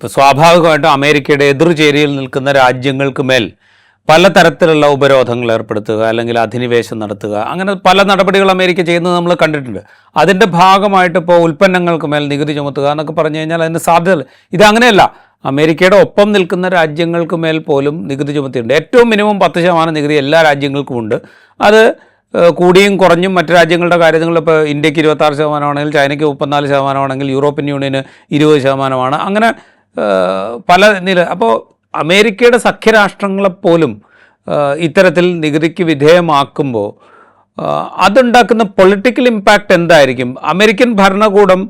ഇപ്പോൾ സ്വാഭാവികമായിട്ടും അമേരിക്കയുടെ എതിർചേരിയിൽ നിൽക്കുന്ന രാജ്യങ്ങൾക്ക് മേൽ പലതരത്തിലുള്ള ഉപരോധങ്ങൾ ഏർപ്പെടുത്തുക അല്ലെങ്കിൽ അധിനിവേശം നടത്തുക. അങ്ങനെ പല നടപടികൾ അമേരിക്ക ചെയ്യുന്നത് നമ്മൾ കണ്ടിട്ടുണ്ട്. അതിന്റെ ഭാഗമായിട്ട് ഇപ്പോൾ ഉൽപ്പന്നങ്ങൾക്ക് മേൽ നികുതി ചുമത്തുക എന്നൊക്കെ പറഞ്ഞു കഴിഞ്ഞാൽ അതിന് സാധ്യത അങ്ങനെയല്ല. അമേരിക്കയുടെ ഒപ്പം നിൽക്കുന്ന രാജ്യങ്ങൾക്ക് മേൽ പോലും നികുതി ചുമത്തിയിട്ടുണ്ട്. ഏറ്റവും മിനിമം പത്ത് ശതമാനം നികുതി എല്ലാ രാജ്യങ്ങൾക്കും ഉണ്ട്. അത് കൂടിയും കുറഞ്ഞും മറ്റു രാജ്യങ്ങളുടെ കാര്യങ്ങൾ ഇപ്പോൾ ഇന്ത്യയ്ക്ക് ഇരുപത്താറ് ശതമാനമാണെങ്കിൽ ചൈനയ്ക്ക് മുപ്പത്തിനാല് ശതമാനമാണെങ്കിൽ യൂറോപ്യൻ യൂണിയന് ഇരുപത് ശതമാനമാണ്. അങ്ങനെ പല നില അപ്പോൾ അമേരിക്കയുടെ സഖ്യരാഷ്ട്രങ്ങളെപ്പോലും ഇത്തരത്തിൽ നികുതിക്ക് വിധേയമാക്കുമ്പോൾ അതുണ്ടാക്കുന്ന പൊളിറ്റിക്കൽ ഇമ്പാക്റ്റ് എന്തായിരിക്കും? അമേരിക്കൻ ഭരണകൂടം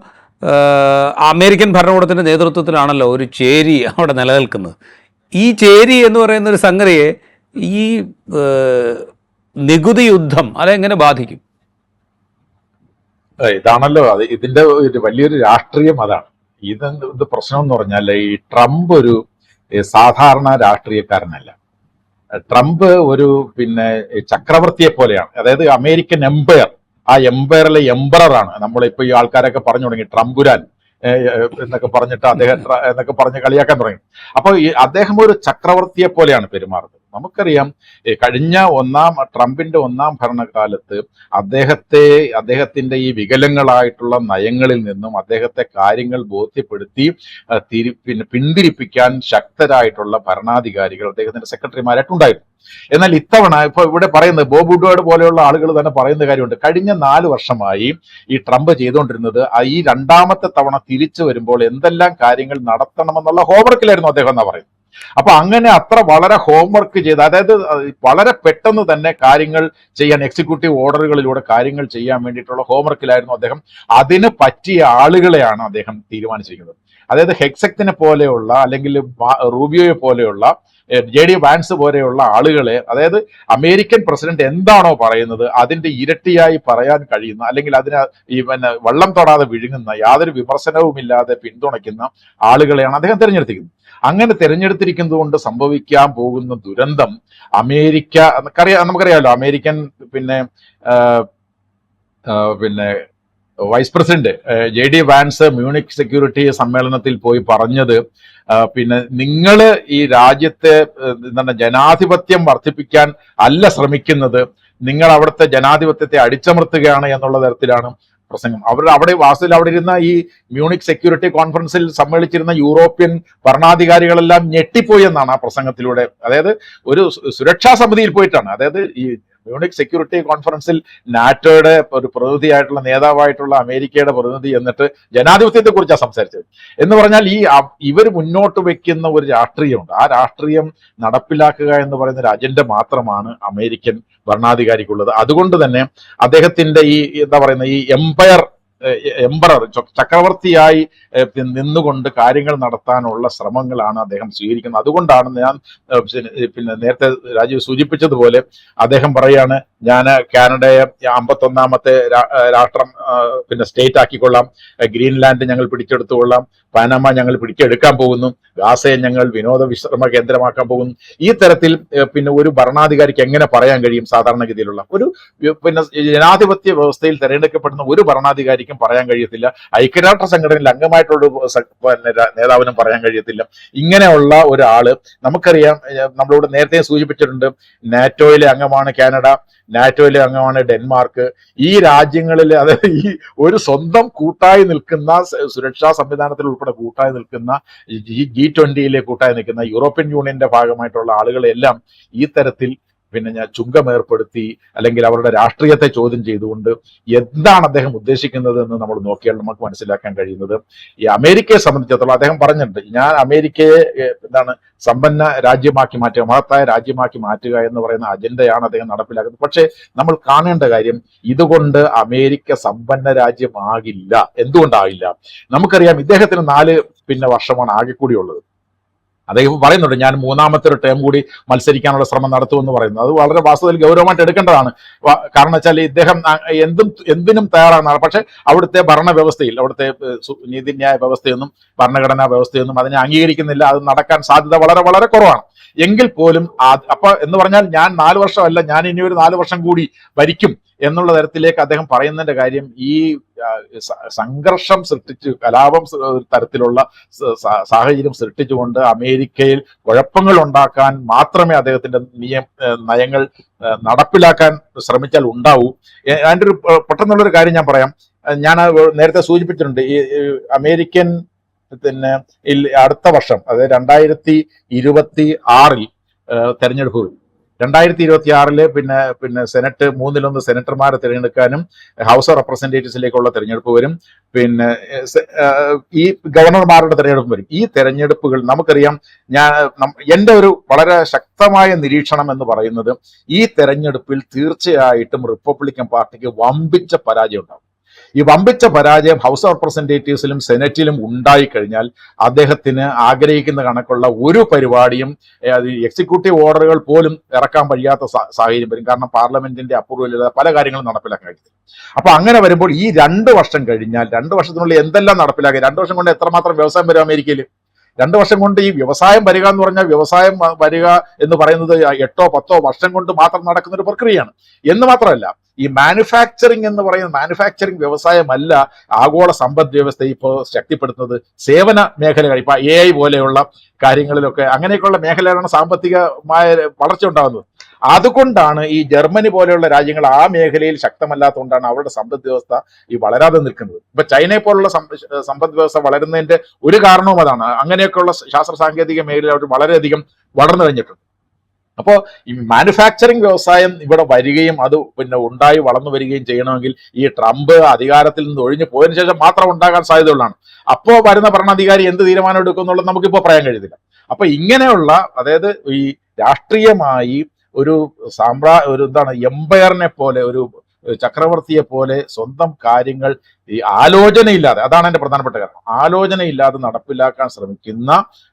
അമേരിക്കൻ ഭരണകൂടത്തിന്റെ നേതൃത്വത്തിലാണല്ലോ ഒരു ചേരി അവിടെ നിലനിൽക്കുന്നത്. ഈ ചേരി എന്ന് പറയുന്ന ഒരു സംഗതിയെ ഈ നികുതി യുദ്ധം അതെങ്ങനെ ബാധിക്കും? ഇതാണല്ലോ. അത് ഇതിന്റെ വലിയൊരു രാഷ്ട്രീയം അതാണ്. ഇത് ഇത് പ്രശ്നം എന്ന് പറഞ്ഞാൽ ഈ ട്രംപ് ഒരു സാധാരണ രാഷ്ട്രീയക്കാരനല്ല. ട്രംപ് ഒരു പിന്നെ ചക്രവർത്തിയെ പോലെയാണ്. അതായത് അമേരിക്കൻ എംപയർ ആ എംപയറിലെ എംപററാണ് നമ്മളിപ്പോ ഈ ആൾക്കാരൊക്കെ പറഞ്ഞു തുടങ്ങി. ട്രംപുരാൻ എന്നൊക്കെ പറഞ്ഞിട്ട് അദ്ദേഹം എന്നൊക്കെ പറഞ്ഞ് കളിയാക്കാൻ തുടങ്ങി. അപ്പൊ ഈ അദ്ദേഹം ഒരു ചക്രവർത്തിയെ പോലെയാണ് പെരുമാറുന്നത്. നമുക്കറിയാം കഴിഞ്ഞ ഒന്നാം ട്രംപിന്റെ ഒന്നാം ഭരണകാലത്ത് അദ്ദേഹത്തെ അദ്ദേഹത്തിന്റെ ഈ വികലങ്ങളായിട്ടുള്ള നയങ്ങളിൽ നിന്നും അദ്ദേഹത്തെ കാര്യങ്ങൾ ബോധ്യപ്പെടുത്തി തിരി പിന്നെ പിന്തിരിപ്പിക്കാൻ ശക്തരായിട്ടുള്ള ഭരണാധികാരികൾ അദ്ദേഹത്തിന്റെ സെക്രട്ടറിമാരായിട്ടുണ്ടായിരുന്നു എന്നാൽ ഇത്തവണ ഇപ്പൊ ഇവിടെ പറയുന്നത് ബോബ് പോലെയുള്ള ആളുകൾ തന്നെ പറയുന്ന കാര്യമുണ്ട്. കഴിഞ്ഞ നാല് വർഷമായി ഈ ട്രംപ് ചെയ്തുകൊണ്ടിരുന്നത് ഈ രണ്ടാമത്തെ തവണ തിരിച്ചു വരുമ്പോൾ എന്തെല്ലാം കാര്യങ്ങൾ നടത്തണമെന്നുള്ള ഹോംവർക്കിലായിരുന്നു അദ്ദേഹം എന്നാ പറയുന്നത്. അപ്പൊ അങ്ങനെ അത്ര വളരെ ഹോംവർക്ക് ചെയ്ത് അതായത് വളരെ പെട്ടെന്ന് തന്നെ കാര്യങ്ങൾ ചെയ്യാൻ എക്സിക്യൂട്ടീവ് ഓർഡറുകളിലൂടെ കാര്യങ്ങൾ ചെയ്യാൻ വേണ്ടിയിട്ടുള്ള ഹോംവർക്കിലായിരുന്നു അദ്ദേഹം. അതിന് പറ്റിയ ആളുകളെയാണ് അദ്ദേഹം തീരുമാനിച്ചിരിക്കുന്നത്. അതായത് ഹെക്സെക്തിനെ പോലെയുള്ള അല്ലെങ്കിൽ റൂബിയോയെ പോലെയുള്ള ജെ ഡി വാൻസ് പോലെയുള്ള ആളുകളെ അതായത് അമേരിക്കൻ പ്രസിഡന്റ് എന്താണോ പറയുന്നത് അതിന്റെ ഇരട്ടിയായി പറയാൻ കഴിയുന്ന അല്ലെങ്കിൽ അതിന് ഈ പിന്നെ വള്ളം തൊടാതെ വിഴുങ്ങുന്ന യാതൊരു വിമർശനവുമില്ലാതെ പിന്തുണയ്ക്കുന്ന ആളുകളെയാണ് അദ്ദേഹം തിരഞ്ഞെടുത്തിരിക്കുന്നത്. അങ്ങനെ തിരഞ്ഞെടുത്തിരിക്കുന്നത് കൊണ്ട് സംഭവിക്കാൻ പോകുന്ന ദുരന്തം അമേരിക്ക നമുക്കറിയാം നമുക്കറിയാമല്ലോ അമേരിക്കൻ പിന്നെ പിന്നെ vice president J D Vance Munich security സമ്മേളനത്തിൽ പോയി പറഞ്ഞത് പിന്നെ നിങ്ങൾ ഈ രാജ്യത്തെ എന്താണ് ജനാധിപത്യം വർദ്ധിപ്പിക്കാൻ അല്ല ശ്രമിക്കുന്നത് നിങ്ങൾ അവിടുത്തെ ജനാധിപത്യത്തെ അടിച്ചമർത്തുകയാണ് എന്നുള്ള തരത്തിലാണ് പ്രസംഗം. അവർ അവിടെ വാസ്തുവിൽ അവിടെ ഇരുന്ന ഈ മ്യൂണിക് സെക്യൂരിറ്റി കോൺഫറൻസിൽ സമ്മേളിച്ചിരുന്ന യൂറോപ്യൻ ഭരണാധികാരികളെല്ലാം ഞെട്ടിപ്പോയി എന്നാണ് ആ പ്രസംഗത്തിലൂടെ. അതായത് ഒരു സുരക്ഷാ സമിതിയിൽ പോയിട്ടാണ്. അതായത് ഈ മ്യൂണിക് സെക്യൂരിറ്റി കോൺഫറൻസിൽ നാറ്റോയുടെ ഒരു പ്രതിനിധിയായിട്ടുള്ള നേതാവായിട്ടുള്ള അമേരിക്കയുടെ പ്രതിനിധി എന്നിട്ട് ജനാധിപത്യത്തെ കുറിച്ചാണ് സംസാരിച്ചത്. എന്ന് പറഞ്ഞാൽ ഈ ഇവർ മുന്നോട്ട് വെക്കുന്ന ഒരു രാഷ്ട്രീയമുണ്ട്. ആ രാഷ്ട്രീയം നടപ്പിലാക്കുക എന്ന് പറയുന്ന ഒരു അജണ്ട മാത്രമാണ് അമേരിക്കൻ ഭരണാധികാരിക്കുള്ളത്. അതുകൊണ്ട് തന്നെ അദ്ദേഹത്തിന്റെ ഈ എന്താ പറയുന്ന ഈ എംപയർ എംപറർ ചക്രവർത്തിയായി നിന്നുകൊണ്ട് കാര്യങ്ങൾ നടത്താനുള്ള ശ്രമങ്ങളാണ് അദ്ദേഹം സ്വീകരിക്കുന്നത്. അതുകൊണ്ടാണ് ഞാൻ പിന്നെ- നേരത്തെ രാജീവ് സൂചിപ്പിച്ചതുപോലെ അദ്ദേഹം പറയാണ് ഞാൻ കാനഡയെ അമ്പത്തൊന്നാമത്തെ രാഷ്ട്രം പിന്നെ സ്റ്റേറ്റ് ആക്കിക്കൊള്ളാം. ഗ്രീൻലാൻഡ് ഞങ്ങൾ പിടിച്ചെടുത്തുകൊള്ളാം. പനമ ഞങ്ങൾ പിടിച്ചെടുക്കാൻ പോകുന്നു. ഗാസയെ ഞങ്ങൾ വിനോദ വിശ്രമ കേന്ദ്രമാക്കാൻ പോകുന്നു. ഈ തരത്തിൽ പിന്നെ ഒരു ഭരണാധികാരിക്ക് എങ്ങനെ പറയാൻ കഴിയും സാധാരണഗതിയിലുള്ള? ഒരു പിന്നെ ജനാധിപത്യ വ്യവസ്ഥയിൽ തിരഞ്ഞെടുക്കപ്പെടുന്ന ഒരു ഭരണാധികാരിക്കും പറയാൻ കഴിയത്തില്ല. ഐക്യരാഷ്ട്ര സംഘടനയിൽ അംഗമായിട്ടുള്ള നേതാവിനും പറയാൻ കഴിയത്തില്ല. ഇങ്ങനെയുള്ള ഒരാൾ നമുക്കറിയാം നമ്മളോട് നേരത്തെ സൂചിപ്പിച്ചിട്ടുണ്ട് നാറ്റോയിലെ അംഗമാണ് കാനഡ നാറ്റോയിലെ അംഗമാണ് ഡെൻമാർക്ക്. ഈ രാജ്യങ്ങളിൽ അതായത് ഈ ഒരു സ്വന്തം കൂട്ടായി നിൽക്കുന്ന സുരക്ഷാ സംവിധാനത്തിൽ ഉൾപ്പെടെ കൂട്ടായി നിൽക്കുന്ന ജി ട്വന്റിയിലെ കൂട്ടായി നിൽക്കുന്ന യൂറോപ്യൻ യൂണിയന്റെ ഭാഗമായിട്ടുള്ള ആളുകളെല്ലാം ഈ തരത്തിൽ പിന്നെ ഞാൻ ചുങ്കം ഏർപ്പെടുത്തി അല്ലെങ്കിൽ അവരുടെ രാഷ്ട്രീയത്തെ ചോദ്യം ചെയ്തുകൊണ്ട് എന്താണ് അദ്ദേഹം ഉദ്ദേശിക്കുന്നത് എന്ന് നമ്മൾ നോക്കിയാൽ നമുക്ക് മനസ്സിലാക്കാൻ കഴിയുന്നത്. ഈ അമേരിക്കയെ സംബന്ധിച്ചിടത്തോളം അദ്ദേഹം പറഞ്ഞിട്ടുണ്ട് ഞാൻ അമേരിക്കയെ എന്താണ് സമ്പന്ന രാജ്യമാക്കി മാറ്റുക മഹത്തായ രാജ്യമാക്കി മാറ്റുക എന്ന് പറയുന്ന അജണ്ടയാണ് അദ്ദേഹം നടപ്പിലാക്കുന്നത്. പക്ഷേ നമ്മൾ കാണേണ്ട കാര്യം ഇതുകൊണ്ട് അമേരിക്ക സമ്പന്ന രാജ്യമാകില്ല. എന്തുകൊണ്ടാകില്ല? നമുക്കറിയാം ഇദ്ദേഹത്തിന് നാല് പിന്നെ വർഷമാണ് ആകെ കൂടി ഉള്ളത് അദ്ദേഹം പറയുന്നുണ്ട് ഞാൻ മൂന്നാമത്തെ ഒരു ടേം കൂടി മത്സരിക്കാനുള്ള ശ്രമം നടത്തുമെന്ന് പറയുന്നത് അത് വളരെ വാസ്തവത്തിൽ ഗൗരവമായിട്ട് എടുക്കേണ്ടതാണ്. കാരണം വെച്ചാൽ ഇദ്ദേഹം എന്തും എന്തിനും തയ്യാറാണ് പക്ഷെ അവിടുത്തെ ഭരണ വ്യവസ്ഥയിൽ അവിടുത്തെ നീതിന്യായ വ്യവസ്ഥയൊന്നും ഭരണഘടനാ വ്യവസ്ഥയൊന്നും അതിനെ അംഗീകരിക്കുന്നില്ല. അത് നടക്കാൻ സാധ്യത വളരെ വളരെ കുറവാണ്. എങ്കിൽ പോലും അപ്പൊ എന്ന് പറഞ്ഞാൽ ഞാൻ നാല് വർഷമല്ല ഞാൻ ഇനി ഒരു നാല് വർഷം കൂടി ഭരിക്കും. എന്നുള്ള തരത്തിലേക്ക് അദ്ദേഹം പറയുന്നതിന്റെ കാര്യം ഈ സംഘർഷം സൃഷ്ടിച്ചു കലാപം തരത്തിലുള്ള സാഹചര്യം സൃഷ്ടിച്ചുകൊണ്ട് അമേരിക്കയിൽ കുഴപ്പങ്ങൾ ഉണ്ടാക്കാൻ മാത്രമേ അദ്ദേഹത്തിന്റെ നിയം നയങ്ങൾ നടപ്പിലാക്കാൻ ശ്രമിച്ചാൽ ഉണ്ടാവൂ. അതിന്റെ ഒരു പെട്ടെന്നുള്ളൊരു കാര്യം ഞാൻ പറയാം. ഞാൻ നേരത്തെ സൂചിപ്പിച്ചിട്ടുണ്ട് ഈ അമേരിക്കൻ പിന്നെ അടുത്ത വർഷം അതായത് രണ്ടായിരത്തി ഇരുപത്തി ആറിൽ തെരഞ്ഞെടുപ്പ് വരും രണ്ടായിരത്തി ഇരുപത്തി ആറിൽ പിന്നെ പിന്നെ സെനറ്റ് മൂന്നിലൊന്ന് സെനറ്റർമാരെ തിരഞ്ഞെടുക്കാനും ഹൗസ് ഓഫ് റെപ്രസെന്റേറ്റീവ്സിലേക്കുള്ള തിരഞ്ഞെടുപ്പ് വരും. പിന്നെ ഈ ഗവർണർമാരുടെ തിരഞ്ഞെടുപ്പ് വരും. ഈ തെരഞ്ഞെടുപ്പുകൾ നമുക്കറിയാം ഞാൻ എന്റെ ഒരു വളരെ ശക്തമായ നിരീക്ഷണം എന്ന് പറയുന്നത് ഈ തെരഞ്ഞെടുപ്പിൽ തീർച്ചയായിട്ടും റിപ്പബ്ലിക്കൻ പാർട്ടിക്ക് വമ്പിച്ച പരാജയം ഉണ്ടാവും. ഈ വമ്പിച്ച പരാജയം ഹൗസ് ഓഫ് റെപ്രസെന്റേറ്റീവ്സിലും സെനറ്റിലും ഉണ്ടായിക്കഴിഞ്ഞാൽ അദ്ദേഹത്തിന് ആഗ്രഹിക്കുന്ന കണക്കുള്ള ഒരു പരിപാടിയും എക്സിക്യൂട്ടീവ് ഓർഡറുകൾ പോലും ഇറക്കാൻ കഴിയാത്ത സാഹചര്യം വരും. കാരണം പാർലമെന്റിന്റെ അപ്രൂവൽ ഇല്ലാതെ പല കാര്യങ്ങളും നടപ്പിലാക്കാൻ കഴിയും അപ്പൊ അങ്ങനെ വരുമ്പോൾ ഈ രണ്ട് വർഷം കഴിഞ്ഞാൽ രണ്ട് വർഷത്തിനുള്ളിൽ എന്തെല്ലാം നടപ്പിലാക്കി? രണ്ട് വർഷം കൊണ്ട് എത്രമാത്രം വ്യവസായം വരും അമേരിക്കയിൽ? രണ്ട് വർഷം കൊണ്ട് ഈ വ്യവസായം വരിക എന്ന് പറഞ്ഞാൽ വ്യവസായം വരിക എന്ന് പറയുന്നത് എട്ടോ പത്തോ വർഷം കൊണ്ട് മാത്രം നടക്കുന്ന ഒരു പ്രക്രിയയാണ്. എന്ന് മാത്രമല്ല ഈ മാനുഫാക്ചറിങ് എന്ന് പറയുന്ന മാനുഫാക്ചറിങ് വ്യവസായമല്ല ആഗോള സമ്പദ് വ്യവസ്ഥ ഇപ്പോൾ ശക്തിപ്പെടുത്തുന്നത് സേവന മേഖലകൾ ഇപ്പൊ എ ഐ പോലെയുള്ള കാര്യങ്ങളിലൊക്കെ അങ്ങനെയൊക്കെയുള്ള മേഖലകളാണ് സാമ്പത്തികമായ വളർച്ച ഉണ്ടാകുന്നത്. അതുകൊണ്ടാണ് ഈ ജർമ്മനി പോലെയുള്ള രാജ്യങ്ങൾ ആ മേഖലയിൽ ശക്തമല്ലാത്തതുകൊണ്ടാണ് അവരുടെ സമ്പദ് വ്യവസ്ഥ ഈ വളരാതെ നിൽക്കുന്നത്. ഇപ്പൊ ചൈനയെ പോലുള്ള സമ്പദ് വ്യവസ്ഥ വളരുന്നതിന്റെ ഒരു കാരണവും അതാണ്. അങ്ങനെയൊക്കെയുള്ള ശാസ്ത്ര സാങ്കേതിക മേഖലയിൽ അവർ വളരെയധികം വളർന്നു കഴിഞ്ഞിട്ടുണ്ട്. അപ്പോൾ ഈ മാനുഫാക്ചറിങ് വ്യവസായം ഇവിടെ വരികയും അത് പിന്നെ ഉണ്ടായി വളർന്നു വരികയും ചെയ്യണമെങ്കിൽ ഈ ട്രംപ് അധികാരത്തിൽ നിന്ന് ഒഴിഞ്ഞു പോയതിനു ശേഷം മാത്രം ഉണ്ടാകാൻ സാധ്യതയുള്ളതാണ്. അപ്പോൾ വരുന്ന ഭരണാധികാരി എന്ത് തീരുമാനം എടുക്കും എന്നുള്ളത് നമുക്കിപ്പോൾ പറയാൻ കഴിയത്തില്ല അപ്പൊ ഇങ്ങനെയുള്ള അതായത് ഈ രാഷ്ട്രീയമായി ഒരു സാമ്രാ ഒരു എന്താണ് എംപയറിനെ പോലെ ഒരു ചക്രവർത്തിയെ പോലെ സ്വന്തം കാര്യങ്ങൾ ഈ ആലോചനയില്ലാതെ അതാണ് എന്റെ പ്രധാനപ്പെട്ട കാരണം. ആലോചനയില്ലാതെ നടപ്പിലാക്കാൻ ശ്രമിക്കുന്ന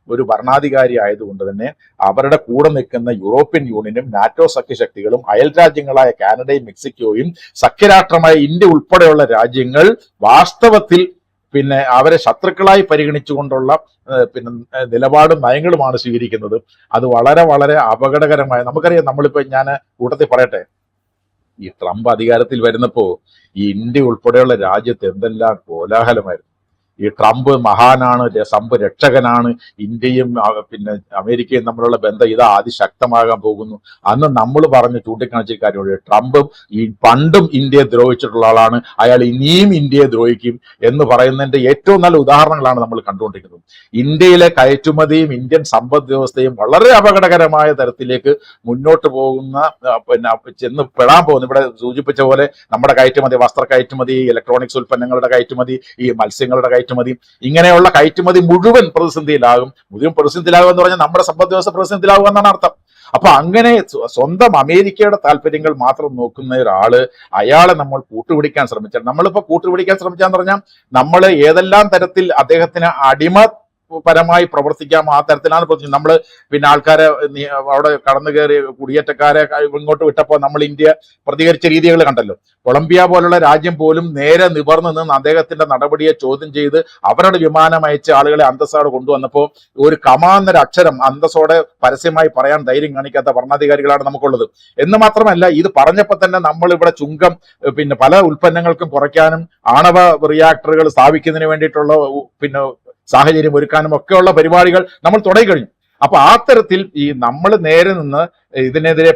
ഒരു ഭരണാധികാരി ആയതുകൊണ്ട് തന്നെ അവരുടെ കൂടെ നിൽക്കുന്ന യൂറോപ്യൻ യൂണിയനും നാറ്റോ സഖ്യശക്തികളും അയൽ രാജ്യങ്ങളായ കാനഡയും മെക്സിക്കോയും സഖ്യരാഷ്ട്രമായ ഇന്ത്യ ഉൾപ്പെടെയുള്ള രാജ്യങ്ങൾ വാസ്തവത്തിൽ പിന്നെ അവരെ ശത്രുക്കളായി പരിഗണിച്ചുകൊണ്ടുള്ള പിന്നെ നിലപാടും നയങ്ങളുമാണ് സ്വീകരിക്കുന്നത്. അത് വളരെ വളരെ അപകടകരമായ നമുക്കറിയാം നമ്മളിപ്പോൾ ഞാൻ കൂട്ടത്തിൽ പറയട്ടെ ഈ ട്രംപ് അധികാരത്തിൽ വരുന്നപ്പോ ഈ ഇന്ത്യ ഉൾപ്പെടെയുള്ള രാജ്യത്ത് എന്തെല്ലാം കോലാഹലമായിരുന്നു. ഈ ട്രംപ് മഹാനാണ് ട്രംപ് രക്ഷകനാണ് ഇന്ത്യയും പിന്നെ അമേരിക്കയും തമ്മിലുള്ള ബന്ധം ഇത് അതിശക്തമാകാൻ പോകുന്നു. അന്ന് നമ്മൾ പറഞ്ഞ് ചൂണ്ടിക്കാണിച്ച കാര്യമുണ്ട്. ട്രംപും ഈ പണ്ടും ഇന്ത്യയെ ദ്രോഹിച്ചിട്ടുള്ള ആളാണ്. അയാൾ ഇനിയും ഇന്ത്യയെ ദ്രോഹിക്കും എന്ന് പറയുന്നതിന്റെ ഏറ്റവും നല്ല ഉദാഹരണങ്ങളാണ് നമ്മൾ കണ്ടുകൊണ്ടിരിക്കുന്നത്. ഇന്ത്യയിലെ കയറ്റുമതിയും ഇന്ത്യൻ സമ്പദ് വ്യവസ്ഥയും വളരെ അപകടകരമായ തരത്തിലേക്ക് മുന്നോട്ട് പോകുന്ന പിന്നെ ചെന്ന് പെടാൻ പോകുന്നു. ഇവിടെ സൂചിപ്പിച്ച പോലെ നമ്മുടെ കയറ്റുമതി വസ്ത്ര കയറ്റുമതി ഇലക്ട്രോണിക്സ് ഉൽപ്പന്നങ്ങളുടെ കയറ്റുമതി ഈ മത്സ്യങ്ങളുടെ ഇങ്ങനെയുള്ള കയറ്റുമതി മുഴുവൻ പ്രതിസന്ധിയിലാകും. മുഴുവൻ പ്രതിസന്ധിയിലാകും എന്ന് പറഞ്ഞാൽ നമ്മുടെ സമ്പദ് വ്യവസ്ഥ പ്രതിസന്ധിയിലാകും എന്നാണ് അർത്ഥം. അപ്പൊ അങ്ങനെ സ്വന്തം അമേരിക്കയുടെ താല്പര്യങ്ങൾ മാത്രം നോക്കുന്ന ഒരാൾ അയാളെ നമ്മൾ കൂട്ടുപിടിക്കാൻ ശ്രമിച്ചാൽ നമ്മളിപ്പോ കൂട്ടുപിടിക്കാൻ ശ്രമിച്ചാന്ന് പറഞ്ഞാൽ നമ്മൾ ഏതെല്ലാം തരത്തിൽ അദ്ദേഹത്തിന് അടിമ പരമായി പ്രവർത്തിക്കാം. ആ തരത്തിലാണ് പ്രവർത്തിക്കുന്നത്. നമ്മൾ പിന്നെ ആൾക്കാരെ അവിടെ കടന്നു കയറി കുടിയേറ്റക്കാരെ ഇങ്ങോട്ട് വിട്ടപ്പോൾ നമ്മൾ ഇന്ത്യ പ്രതികരിച്ച രീതികൾ കണ്ടല്ലോ. കൊളംബിയ പോലുള്ള രാജ്യം പോലും നേരെ നിവർന്നു നിന്ന് അദ്ദേഹത്തിന്റെ നടപടിയെ ചോദ്യം ചെയ്ത് അവരുടെ വിമാനം അയച്ച് ആളുകളെ അന്തസ്സോടെ കൊണ്ടുവന്നപ്പോൾ ഒരു കമാന്നൊരു അക്ഷരം അന്തസ്സോടെ പരസ്യമായി പറയാൻ ധൈര്യം കാണിക്കാത്ത ഭരണാധികാരികളാണ് നമുക്കുള്ളത്. എന്ന് മാത്രമല്ല ഇത് പറഞ്ഞപ്പോൾ തന്നെ നമ്മൾ ഇവിടെ ചുങ്കം പിന്നെ പല ഉൽപ്പന്നങ്ങൾക്കും കുറയ്ക്കാനും ആണവ റിയാക്ടറുകൾ സ്ഥാപിക്കുന്നതിന് വേണ്ടിയിട്ടുള്ള പിന്നെ സാഹചര്യം ഒരുക്കാനും ഒക്കെയുള്ള പരിപാടികൾ നമ്മൾ തുടങ്ങിക്കഴിഞ്ഞു. അപ്പൊ ആ തരത്തിൽ ഈ നമ്മൾ നേരെ നിന്ന് ഇതിനെതിരെ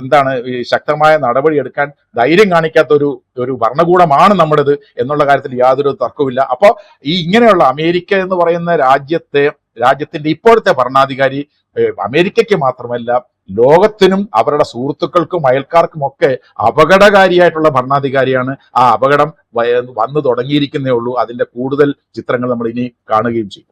എന്താണ് ഈ ശക്തമായ നടപടി എടുക്കാൻ ധൈര്യം കാണിക്കാത്ത ഒരു ഒരു ഭരണകൂടമാണ് നമ്മുടേത് എന്നുള്ള കാര്യത്തിൽ യാതൊരു തർക്കവുമില്ല. അപ്പോൾ ഈ ഇങ്ങനെയുള്ള അമേരിക്ക എന്ന് പറയുന്ന രാജ്യത്തെ രാജ്യത്തിന്റെ ഇപ്പോഴത്തെ ഭരണാധികാരി അമേരിക്കയ്ക്ക് മാത്രമല്ല ലോകത്തിനും അവരുടെ സുഹൃത്തുക്കൾക്കും അയൽക്കാർക്കും ഒക്കെ അപകടകാരിയായിട്ടുള്ള ഭരണാധികാരിയാണ് ആ അപകടം വന്നു തുടങ്ങിയിരിക്കുന്നേ ഉള്ളൂ. അതിന്റെ കൂടുതൽ ചിത്രങ്ങൾ നമ്മൾ ഇനി കാണുകയും ചെയ്യും.